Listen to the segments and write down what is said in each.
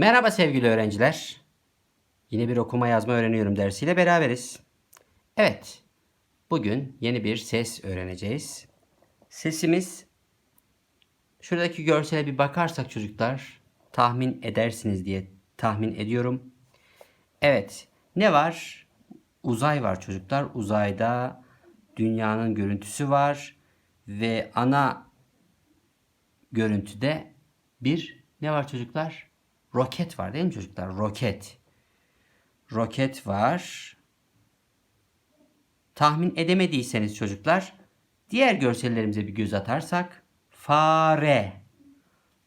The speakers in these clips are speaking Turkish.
Merhaba sevgili öğrenciler. Yine bir okuma yazma öğreniyorum dersiyle beraberiz. Evet, bugün yeni bir ses öğreneceğiz. Sesimiz, şuradaki görsele bir bakarsak çocuklar tahmin edersiniz diye tahmin ediyorum. Evet, ne var? Uzay var çocuklar. Uzayda dünyanın görüntüsü var ve ana görüntüde bir ne var çocuklar? Roket var değil mi çocuklar? Roket. Roket var. Tahmin edemediyseniz çocuklar diğer görsellerimize bir göz atarsak fare,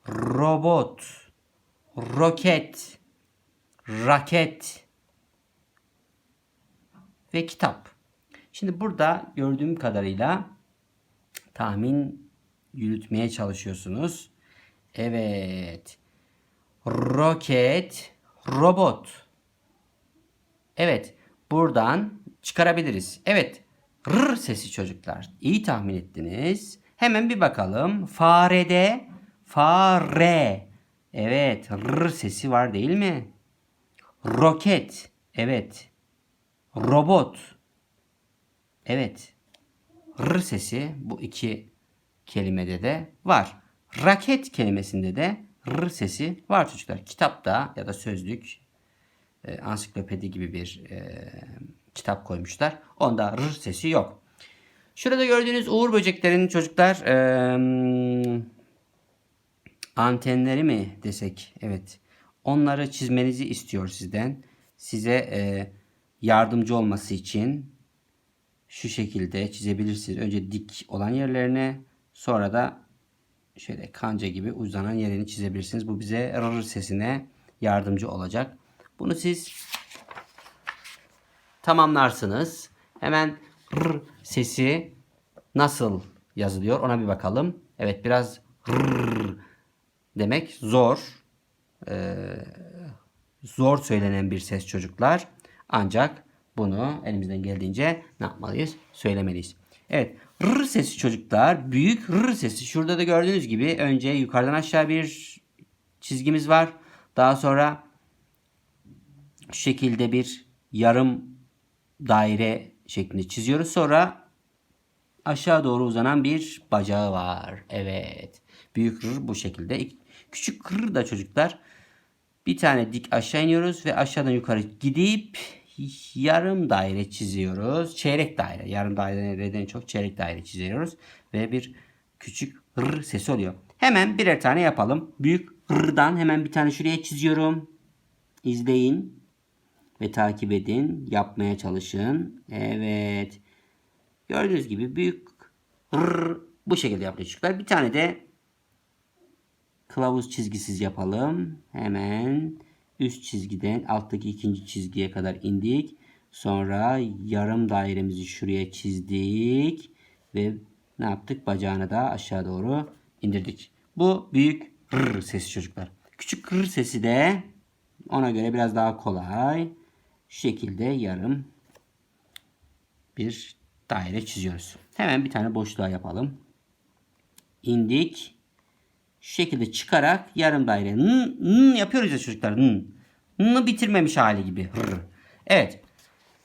robot, roket, raket ve kitap. Şimdi burada gördüğüm kadarıyla tahmin yürütmeye çalışıyorsunuz. Evet. Roket, robot. Evet, buradan çıkarabiliriz. Evet, r sesi çocuklar. İyi tahmin ettiniz. Hemen bir bakalım. Farede fare. Evet, r sesi var değil mi? Roket. Evet. Robot. Evet. R sesi bu iki kelimede de var. Raket kelimesinde de r sesi var çocuklar. Kitapta ya da sözlük, e, ansiklopedi gibi bir e, kitap koymuşlar. Onda r sesi yok. Şurada gördüğünüz uğur böceklerinin çocuklar e, antenleri mi desek? Evet. Onları çizmenizi istiyor sizden. Size e, yardımcı olması için şu şekilde çizebilirsiniz. Önce dik olan yerlerine sonra da şöyle kanca gibi uzanan yerini çizebilirsiniz. Bu bize r sesine yardımcı olacak. Bunu siz tamamlarsınız. Hemen r sesi nasıl yazılıyor ona bir bakalım. Evet biraz r demek zor. Ee, zor söylenen bir ses çocuklar. Ancak bunu elimizden geldiğince ne yapmalıyız? Söylemeliyiz. Evet. R sesi çocuklar. Büyük R sesi. Şurada da gördüğünüz gibi önce yukarıdan aşağı bir çizgimiz var. Daha sonra şu şekilde bir yarım daire şeklinde çiziyoruz. Sonra aşağı doğru uzanan bir bacağı var. Evet. Büyük R bu şekilde. Küçük R da çocuklar bir tane dik aşağı iniyoruz ve aşağıdan yukarı gidip yarım daire çiziyoruz. Çeyrek daire. Yarım daireden çok çeyrek daire çiziyoruz. Ve bir küçük r sesi oluyor. Hemen birer tane yapalım. Büyük r'dan hemen bir tane şuraya çiziyorum. İzleyin. Ve takip edin. Yapmaya çalışın. Evet. Gördüğünüz gibi büyük r bu şekilde yapıyor çocuklar. Bir tane de kılavuz çizgisiz yapalım. Hemen üst çizgiden alttaki ikinci çizgiye kadar indik. Sonra yarım dairemizi şuraya çizdik. Ve ne yaptık? Bacağını da aşağı doğru indirdik. Bu büyük r sesi çocuklar. Küçük r sesi de ona göre biraz daha kolay. Şekilde yarım bir daire çiziyoruz. Hemen bir tane boşluğa yapalım. İndik. Şu şekilde çıkarak yarım daire. Yapıyoruz ya çocuklar. N. N'ı bitirmemiş hali gibi. Evet.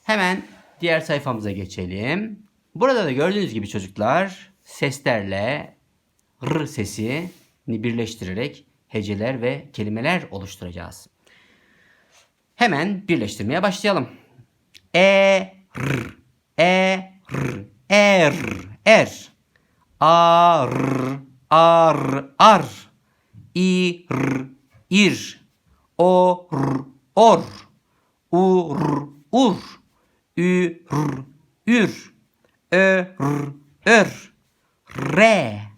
Hemen diğer sayfamıza geçelim. Burada da gördüğünüz gibi çocuklar seslerle R sesini birleştirerek heceler ve kelimeler oluşturacağız. Hemen birleştirmeye başlayalım. E, R, E, R, Er, Er, A, R, Ar, ar, ir, o, r, or, u, r, ur, ü, r, ür, ö, r, ör, re,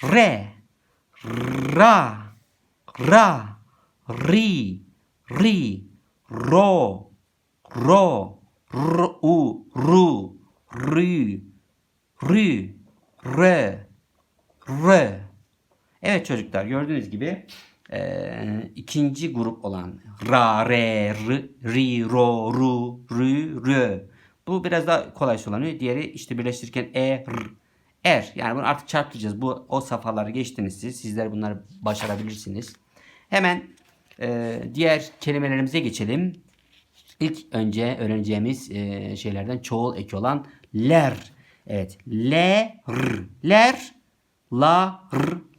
re, ra, ra, ri, ri, ro, ro, r, u, ru, rü, rü, re, R. Evet çocuklar gördüğünüz gibi e, ikinci grup olan ra, re, r, ri, ro, ru, rü, rö. Bu biraz daha kolay söylanıyor. Diğeri işte birleştirirken e, r, er. Yani bunu artık çarptıracağız. Bu o safhaları geçtiniz siz. Sizler bunları başarabilirsiniz. Hemen Ee, diğer kelimelerimize geçelim. İlk önce öğreneceğimiz e, şeylerden çoğul eki olan ler. Evet. Le, r, ler, la,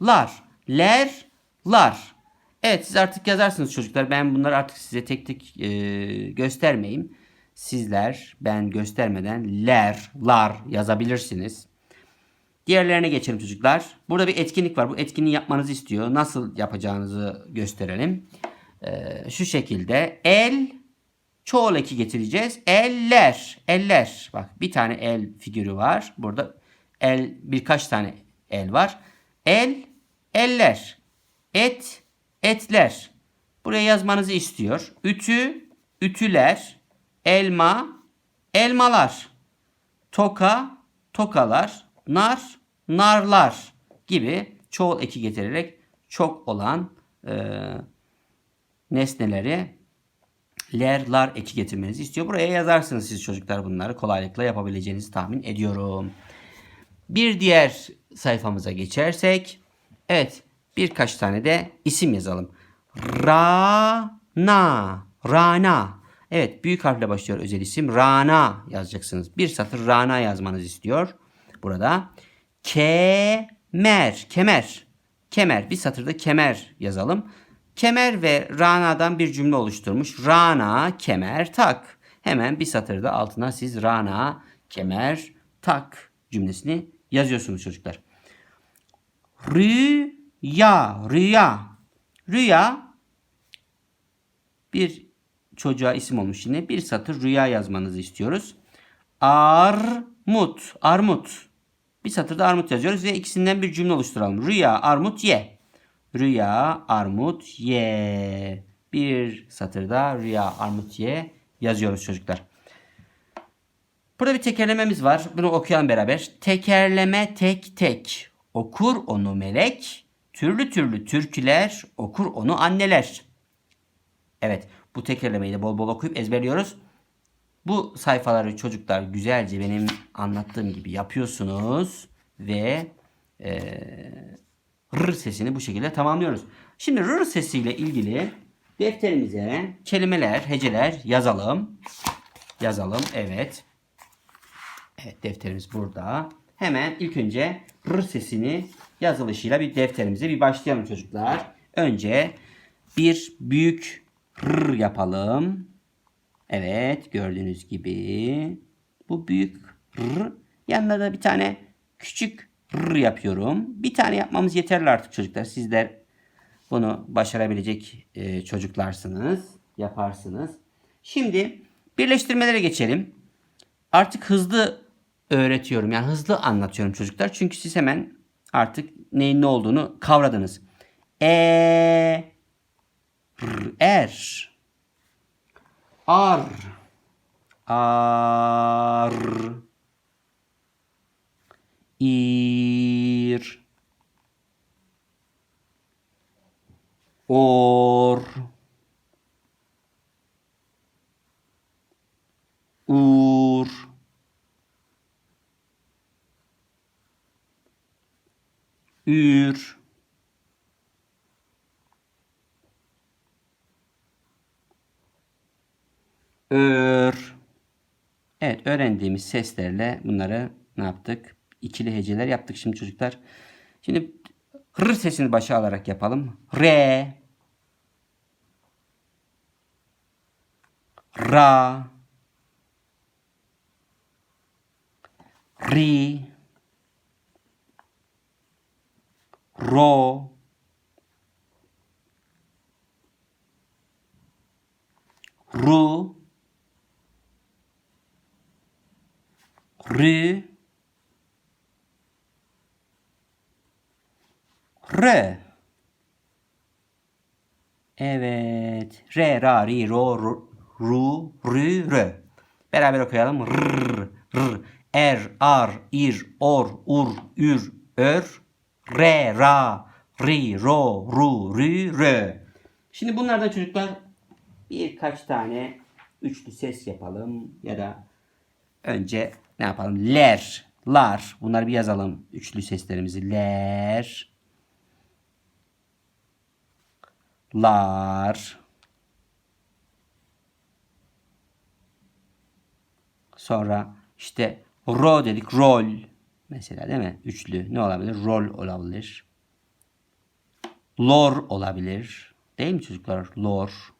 lar. Ler, lar. Evet siz artık yazarsınız çocuklar. Ben bunları artık size tek tek e, göstermeyeyim. Sizler ben göstermeden ler, lar yazabilirsiniz. Diğerlerine geçelim çocuklar. Burada bir etkinlik var. Bu etkinliği yapmanızı istiyor. Nasıl yapacağınızı gösterelim. Ee, şu şekilde el çoğul eki getireceğiz. Eller. Eller. Bak bir tane el figürü var. Burada el birkaç tane el var. El eller. Et etler. Buraya yazmanızı istiyor. Ütü ütüler. Elma elmalar. Toka tokalar. Nar narlar gibi çoğul eki getirerek çok olan e, nesneleri ler, lar eki getirmenizi istiyor. Buraya yazarsınız siz çocuklar bunları kolaylıkla yapabileceğinizi tahmin ediyorum. Bir diğer sayfamıza geçersek. Evet birkaç tane de isim yazalım. Rana. Rana. Evet büyük harfle başlıyor özel isim. Rana yazacaksınız. Bir satır Rana yazmanız istiyor. Burada. Kemer. Kemer. Kemer. Bir satırda kemer yazalım. Kemer ve Rana'dan bir cümle oluşturmuş. Rana kemer tak. Hemen bir satırda altına siz Rana kemer tak cümlesini yazıyorsunuz çocuklar. Rüya, rüya. Rüya bir çocuğa isim olmuş yine. Bir satır rüya yazmanızı istiyoruz. Armut, armut. Bir satırda armut yazıyoruz ve ikisinden bir cümle oluşturalım. Rüya, armut, ye. Rüya, armut, ye. Bir satırda rüya, armut, ye yazıyoruz çocuklar. Burada bir tekerlememiz var. Bunu okuyalım beraber. Tekerleme tek tek. Okur onu melek. Türlü türlü türküler. Okur onu anneler. Evet. Bu tekerlemeyi de bol bol okuyup ezberliyoruz. Bu sayfaları çocuklar güzelce benim anlattığım gibi yapıyorsunuz ve e, r sesini bu şekilde tamamlıyoruz. Şimdi r sesiyle ilgili defterimize kelimeler, heceler yazalım. Yazalım. Evet. Evet defterimiz burada. Hemen ilk önce r sesini yazılışıyla bir defterimize bir başlayalım çocuklar. Önce bir büyük r yapalım. Evet gördüğünüz gibi bu büyük r. Yanına da bir tane küçük r yapıyorum. Bir tane yapmamız yeterli artık çocuklar. Sizler bunu başarabilecek e, çocuklarsınız. Yaparsınız. Şimdi birleştirmelere geçelim. Artık hızlı öğretiyorum. Yani hızlı anlatıyorum çocuklar. Çünkü siz hemen artık neyin ne olduğunu kavradınız. E r, er ar ar ir or ur ür ör. Evet öğrendiğimiz seslerle bunları ne yaptık? İkili heceler yaptık şimdi çocuklar. Şimdi r sesini başa alarak yapalım. Re. Ra. Ri. Ro. Ru. Rü R Evet. Re, ra, ri, ro, ru, ru, rü. Beraber okuyalım. R, r, er, ar, ir, or, ur, ür, ör, re, ra, ri, ro, ru, rü, rö. Şimdi bunlardan çocuklar birkaç tane üçlü ses yapalım ya da önce ne yapalım? Ler, lar. Bunları bir yazalım. Üçlü seslerimizi. Ler. lar. Sonra işte ro dedik rol. Mesela değil mi? Üçlü ne olabilir? Rol olabilir. Lor olabilir. Değil mi çocuklar? Lor.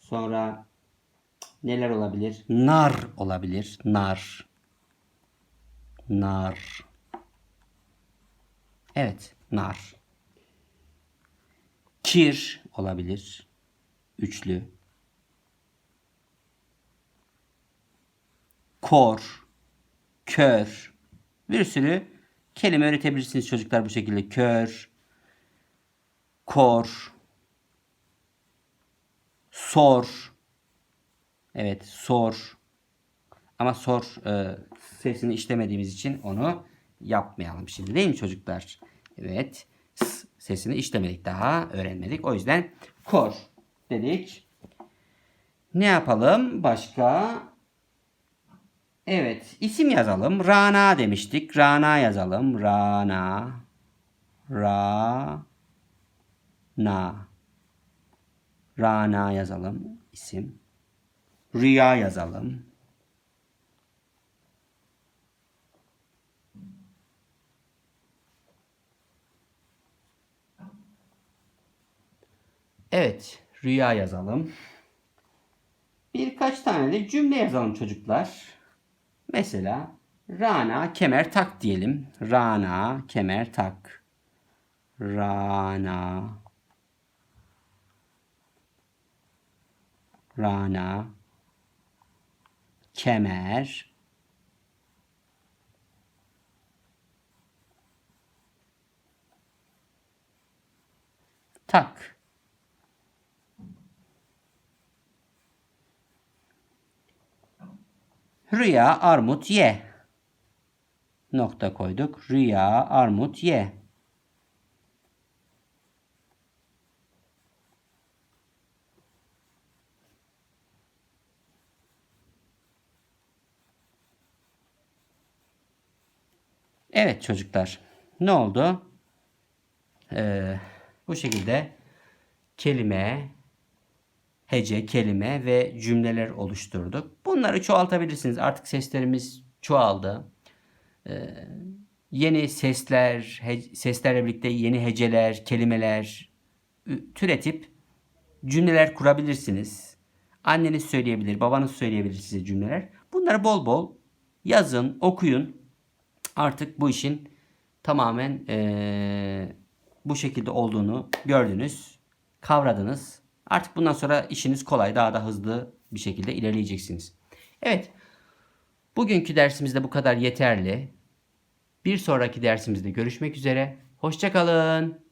Sonra neler olabilir? Nar olabilir. Nar. Nar. Evet, nar. Kir olabilir. Üçlü. Kor. Kör. Bir sürü kelime öğretebilirsiniz çocuklar bu şekilde. Kör. Kor. Sor. Evet, sor. Ama sor e, sesini işlemediğimiz için onu yapmayalım şimdi değil mi çocuklar? Evet. S sesini işlemedik daha. Öğrenmedik. O yüzden kor dedik. Ne yapalım başka? Evet. isim yazalım. Rana demiştik. Rana yazalım. Rana. Ra. Na. Rana yazalım. isim. Rüya yazalım. Evet, rüya yazalım. Birkaç tane de cümle yazalım çocuklar. Mesela Rana kemer tak diyelim. Rana kemer tak. Rana Rana kemer tak. Rüya armut ye. Nokta koyduk. Rüya armut ye. Evet çocuklar. Ne oldu? Ee, bu şekilde kelime, hece, kelime ve cümleler oluşturduk. Bunları çoğaltabilirsiniz. Artık seslerimiz çoğaldı. Ee, yeni sesler, he- seslerle birlikte yeni heceler, kelimeler türetip cümleler kurabilirsiniz. Anneniz söyleyebilir, babanız söyleyebilir size cümleler. Bunları bol bol yazın, okuyun. Artık bu işin tamamen eee, bu şekilde olduğunu gördünüz, kavradınız. Artık bundan sonra işiniz kolay, daha da hızlı bir şekilde ilerleyeceksiniz. Evet, bugünkü dersimizde bu kadar yeterli. Bir sonraki dersimizde görüşmek üzere. Hoşçakalın.